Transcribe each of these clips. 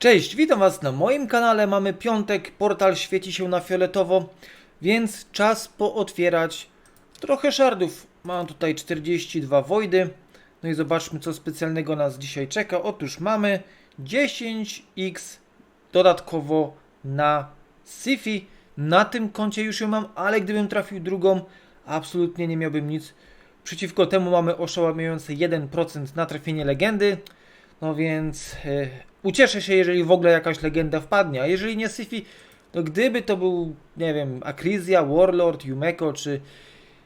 Cześć, witam Was na moim kanale. Mamy piątek, portal świeci się na fioletowo, więc czas pootwierać trochę szardów. Mam tutaj 42 wojdy. No i zobaczmy, co specjalnego nas dzisiaj czeka. Otóż mamy 10x dodatkowo na Sifi. Na tym koncie już ją mam, ale gdybym trafił drugą, absolutnie nie miałbym nic. Przeciwko temu mamy oszałamiające 1% na trafienie legendy. No więc e, ucieszę się, jeżeli w ogóle jakaś legenda wpadnie. A jeżeli nie Sifi, to gdyby to był, nie wiem, Akrizja, Warlord, Yumeko czy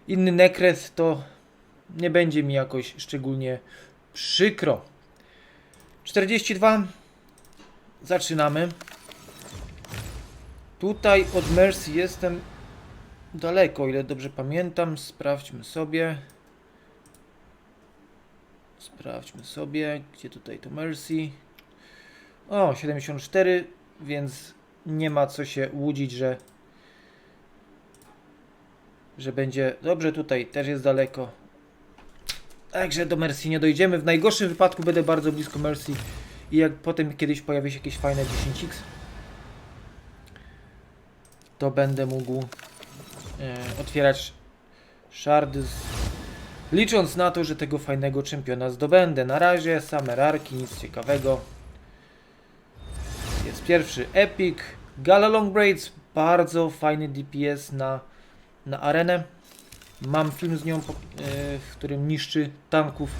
inny Nekres, to nie będzie mi jakoś szczególnie przykro. 42. Zaczynamy. Tutaj od Mercy jestem daleko, ile dobrze pamiętam. Sprawdźmy sobie. Sprawdźmy sobie, gdzie tutaj to Mercy. O, 74, więc nie ma co się łudzić, że że będzie dobrze tutaj, też jest daleko. Także do Mercy nie dojdziemy. W najgorszym wypadku będę bardzo blisko Mercy i jak potem kiedyś pojawi się jakieś fajne 10x, to będę mógł e, otwierać szardy z Licząc na to, że tego fajnego czempiona zdobędę. Na razie same rarki, nic ciekawego. Pierwszy Epic. Gala Long Braids, bardzo fajny DPS na, na arenę. Mam film z nią, e, w którym niszczy tanków.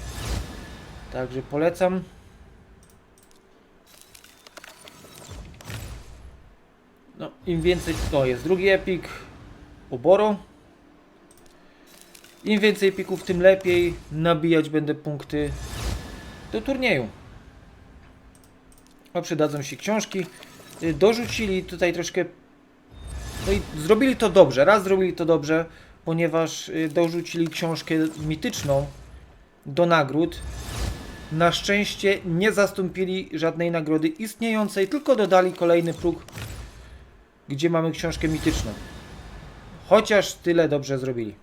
Także polecam. No, im więcej. To jest drugi Epic. Oboro. Im więcej pików, tym lepiej. Nabijać będę punkty do turnieju. O, przydadzą się książki. Y, Dorzucili tutaj troszkę. No i zrobili to dobrze. Raz zrobili to dobrze, ponieważ y, dorzucili książkę mityczną do nagród. Na szczęście nie zastąpili żadnej nagrody istniejącej, tylko dodali kolejny próg, gdzie mamy książkę mityczną. Chociaż tyle dobrze zrobili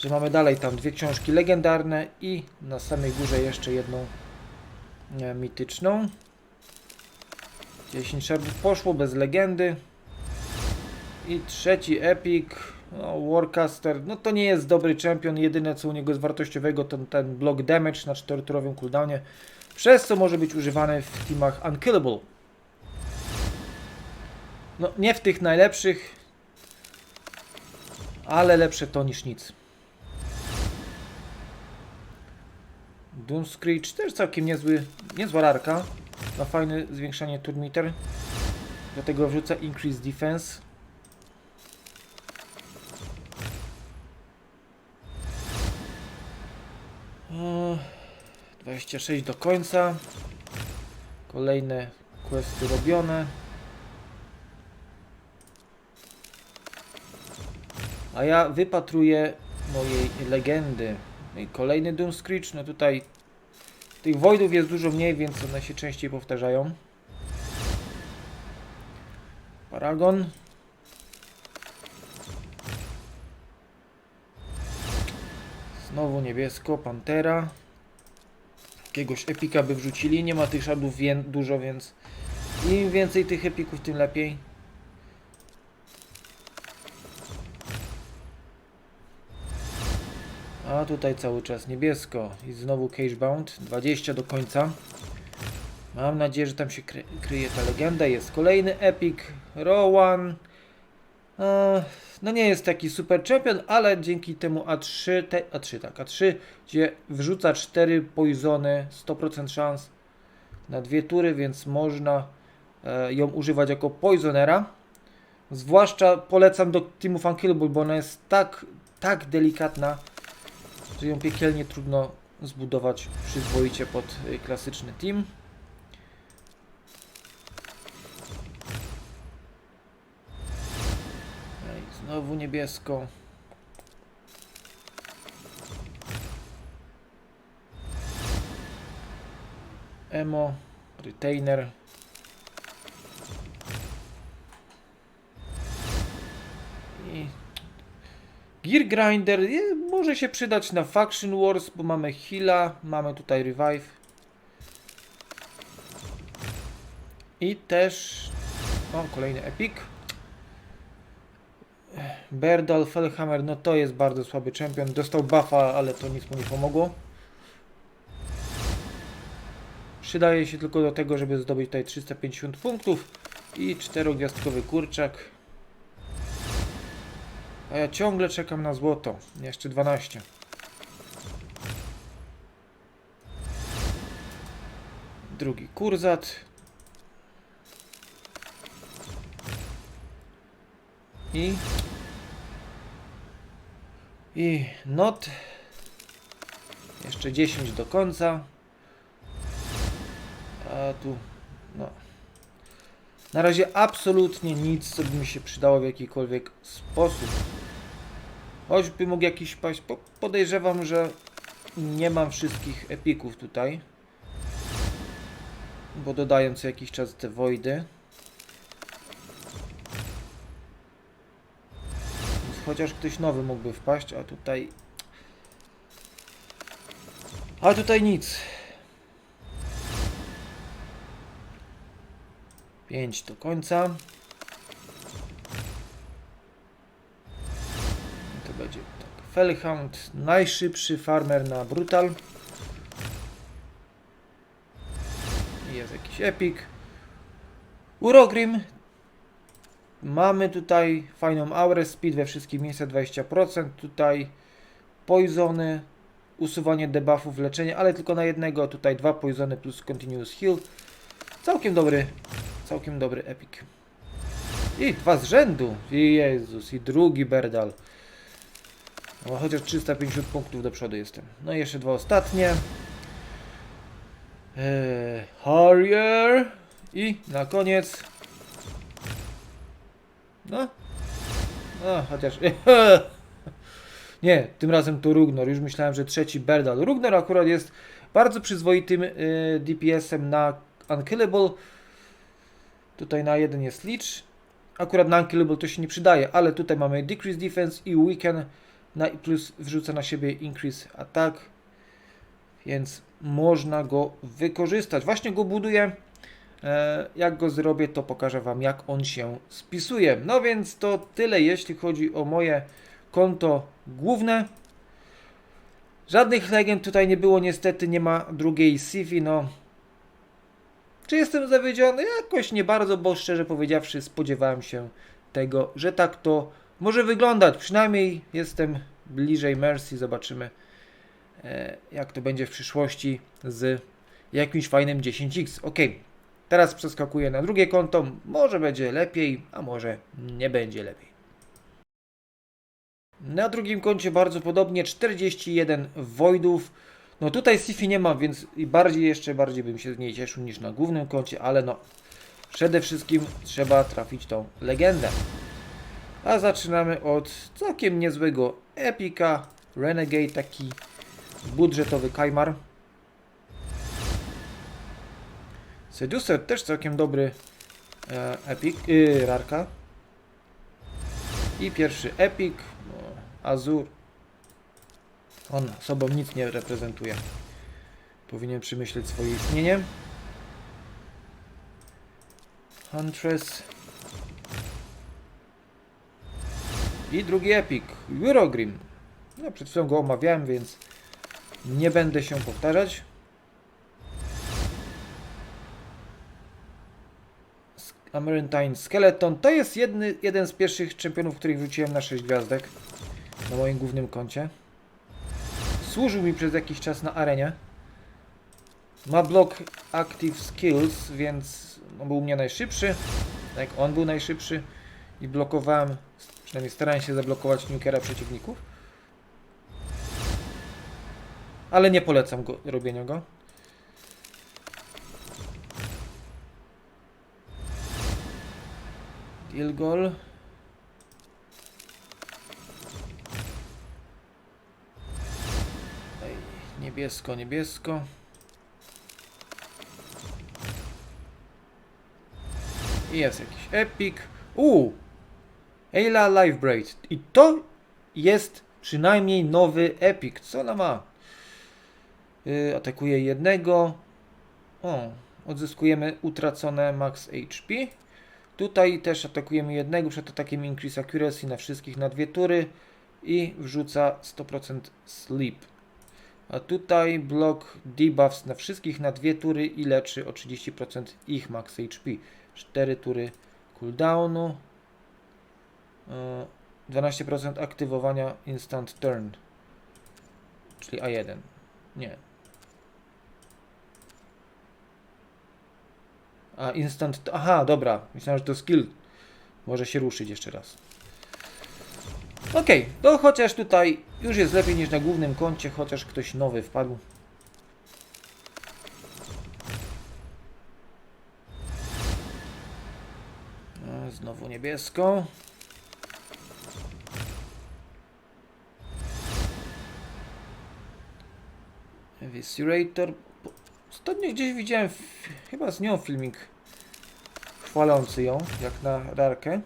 że mamy dalej tam dwie książki legendarne i na samej górze jeszcze jedną mityczną. 10 szarbów poszło bez legendy. I trzeci epic. No, Warcaster, no to nie jest dobry champion, jedyne co u niego jest wartościowego to ten block damage na 4-turowym cooldownie, przez co może być używany w teamach unkillable. No nie w tych najlepszych, ale lepsze to niż nic. Doom Screech też całkiem niezły, niezła rarka. Ma fajne zwiększanie turmiter. Do tego wrzuca Increase Defense. O, 26 do końca. Kolejne questy robione. A ja wypatruję mojej legendy. No kolejny Doom Screech, no tutaj tych Voidów jest dużo mniej, więc one się częściej powtarzają. Paragon. Znowu niebiesko, Pantera. Jakiegoś epika by wrzucili, nie ma tych szadów dużo, więc im więcej tych epików, tym lepiej. Tutaj cały czas niebiesko i znowu Cagebound, 20 do końca. Mam nadzieję, że tam się kry kryje ta legenda. Jest kolejny Epic, Rowan. E, no nie jest taki super champion, ale dzięki temu A3, te, A3 tak, A3, gdzie wrzuca 4 poisony, 100% szans na dwie tury, więc można e, ją używać jako poisonera. Zwłaszcza polecam do teamów Unkillable, bo ona jest tak, tak delikatna, że ją piekielnie trudno zbudować przyzwoicie pod y, klasyczny team. Znowu niebiesko. Emo, retainer. I Gear Grinder je- może się przydać na Faction Wars, bo mamy heala, mamy tutaj revive. I też... O, kolejny epic. Berdal Fellhammer, no to jest bardzo słaby czempion. Dostał buffa, ale to nic mu nie pomogło. Przydaje się tylko do tego, żeby zdobyć tutaj 350 punktów i czterogwiazdkowy kurczak. A ja ciągle czekam na złoto. Jeszcze 12. Drugi kurzat. I i not. Jeszcze 10 do końca. A tu, no. Na razie absolutnie nic, co by mi się przydało w jakikolwiek sposób. Choćby mógł jakiś paść. Po, podejrzewam, że nie mam wszystkich epików tutaj. Bo dodaję co jakiś czas te wojdy. Chociaż ktoś nowy mógłby wpaść, a tutaj... A tutaj nic. 5 do końca. Fellhound, najszybszy farmer na Brutal. Jest jakiś epic. Urogrim. Mamy tutaj fajną aurę, speed we wszystkich miejscach 20%. Tutaj poisony, usuwanie debuffów, leczenie, ale tylko na jednego. Tutaj dwa poisony plus continuous heal. Całkiem dobry Całkiem dobry epic. I dwa z rzędu. Jezus, i drugi Berdal. No, chociaż 350 punktów do przodu jestem. No i jeszcze dwa ostatnie. Eee, Harrier. I na koniec. No. No, chociaż. Nie, tym razem to Rugnor. Już myślałem, że trzeci Berdal. Rugnor akurat jest bardzo przyzwoitym y, DPS-em na Unkillable. Tutaj na jeden jest Leech. Akurat na Unkillable to się nie przydaje, ale tutaj mamy Decrease Defense i Weaken na, plus wrzuca na siebie Increase Attack. Więc można go wykorzystać. Właśnie go buduję. E, Jak go zrobię, to pokażę Wam, jak on się spisuje. No więc to tyle, jeśli chodzi o moje konto główne. Żadnych legend tutaj nie było, niestety nie ma drugiej Sifi, no czy jestem zawiedziony? Jakoś nie bardzo, bo szczerze powiedziawszy spodziewałem się tego, że tak to może wyglądać. Przynajmniej jestem bliżej Mercy. Zobaczymy e, jak to będzie w przyszłości z jakimś fajnym 10x. Ok, teraz przeskakuję na drugie konto. Może będzie lepiej, a może nie będzie lepiej. Na drugim koncie bardzo podobnie 41 voidów. No tutaj Sifi nie ma, więc bardziej, jeszcze bardziej bym się z niej cieszył niż na głównym koncie, ale no przede wszystkim trzeba trafić tą legendę. A zaczynamy od całkiem niezłego epika, Renegade, taki budżetowy Kaimar. Seducer też całkiem dobry e, epik, yy, rarka. I pierwszy epik, Azur, on sobą nic nie reprezentuje. Powinien przemyśleć swoje istnienie. Huntress. I drugi epik, Eurogrim. No, przed chwilą go omawiałem, więc nie będę się powtarzać. Amarantine Skeleton to jest jedny, jeden z pierwszych czempionów, których wrzuciłem na 6 gwiazdek na moim głównym koncie. Służył mi przez jakiś czas na arenie. Ma blok Active Skills, więc on był u mnie najszybszy. Tak, on był najszybszy i blokowałem, przynajmniej starałem się zablokować nukera przeciwników. Ale nie polecam go, robienia go. Gilgol. Niebiesko, niebiesko. I jest jakiś epic. Uuu! Ayla Life Braid. I to jest przynajmniej nowy epic. Co ona ma? Yy, atakuje jednego. O, odzyskujemy utracone max HP. Tutaj też atakujemy jednego przed atakiem increase accuracy na wszystkich na dwie tury i wrzuca 100% sleep. A tutaj blok debuffs na wszystkich na dwie tury i leczy o 30% ich max HP. 4 tury cooldownu. E, 12% aktywowania instant turn. Czyli A1. Nie. A instant. Aha, dobra. Myślałem, że to skill. Może się ruszyć jeszcze raz. Okej, to chociaż tutaj już jest lepiej niż na głównym koncie, chociaż ktoś nowy wpadł. No, Znowu niebiesko. Eviscerator. Ostatnio gdzieś widziałem, chyba z nią filmik chwalący ją, jak na rarkę.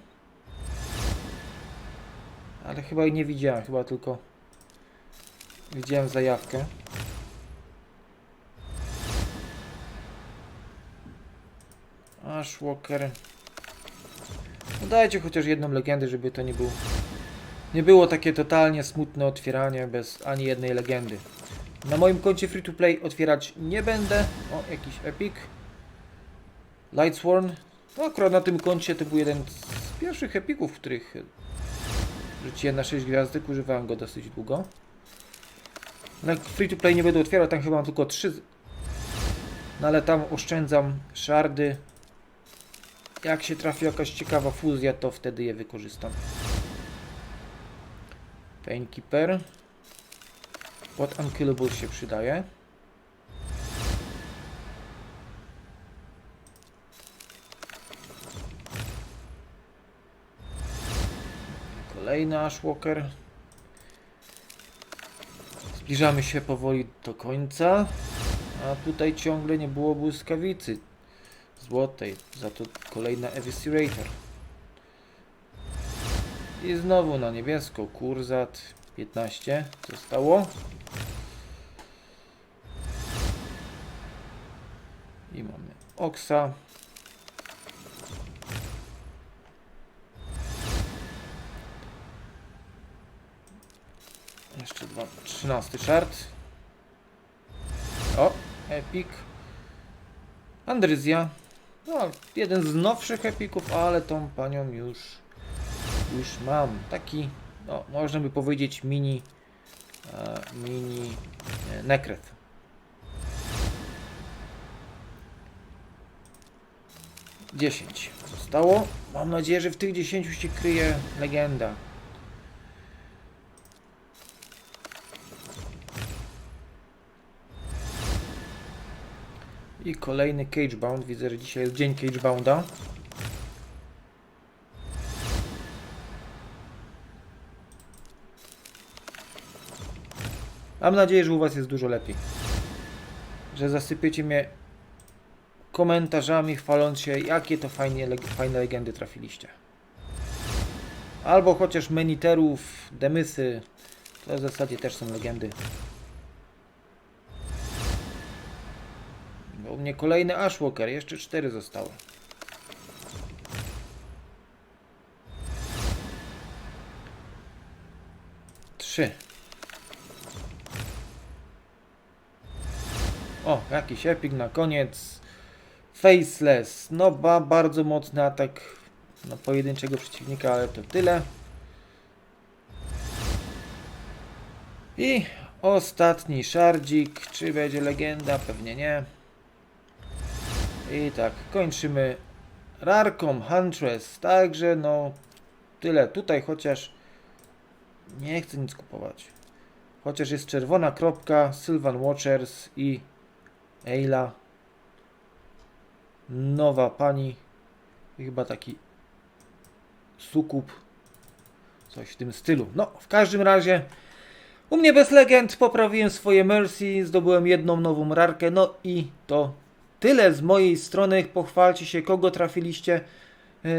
Ale chyba jej nie widziałem, chyba tylko widziałem zajawkę. Ashwalker. No dajcie chociaż jedną legendę, żeby to nie było. Nie było takie totalnie smutne otwieranie bez ani jednej legendy. Na moim koncie free to play otwierać nie będę. O, jakiś epic. Lightsworn. No akurat na tym koncie to był jeden z pierwszych epików, których rzuciłem na 6 gwiazdek. Używałem go dosyć długo. Na free to play nie będę otwierał, tam chyba mam tylko 3. No ale tam oszczędzam szardy. Jak się trafi jakaś ciekawa fuzja, to wtedy je wykorzystam. Painkeeper. What Unkillable się przydaje. Kolejny Ashwalker. Zbliżamy się powoli do końca. A tutaj ciągle nie było błyskawicy złotej. Za to kolejna Eviscerator. I znowu na niebiesko. Kurzat 15 zostało. Oksa. Jeszcze dwa, 13 shard. O, Epic. Andryzja. No, jeden z nowszych epików, ale tą panią już już mam. Taki, no, można by powiedzieć mini e, mini e, nekret. Dziesięć zostało. Mam nadzieję, że w tych 10 się kryje legenda. I kolejny Cagebound. Widzę, że dzisiaj jest dzień Cagebounda. Mam nadzieję, że u Was jest dużo lepiej. Że zasypiecie mnie komentarzami, chwaląc się, jakie to fajnie, fajne legendy trafiliście. Albo chociaż meniterów, demysy. To w zasadzie też są legendy. Bo u mnie kolejny Ashwalker, jeszcze cztery zostały. Trzy. O, jakiś epic na koniec. Faceless. No, ba, bardzo mocny atak na pojedynczego przeciwnika, ale to tyle. I ostatni szardzik. Czy będzie legenda? Pewnie nie. I tak, kończymy rarką Huntress. Także no, tyle. Tutaj chociaż nie chcę nic kupować. Chociaż jest czerwona kropka, Sylvan Watchers i Eila. Nowa pani. Chyba taki sukup. Coś w tym stylu. No, w każdym razie u mnie bez legend poprawiłem swoje Mercy, zdobyłem jedną nową rarkę. No i to tyle z mojej strony. Pochwalcie się, kogo trafiliście. Yy,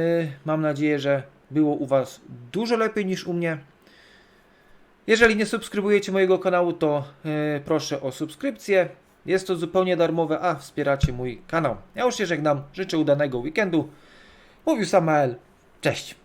mam nadzieję, że było u Was dużo lepiej niż u mnie. Jeżeli nie subskrybujecie mojego kanału, to yy, proszę o subskrypcję. Jest to zupełnie darmowe, a wspieracie mój kanał. Ja już się żegnam, życzę udanego weekendu. Mówił Samael, cześć.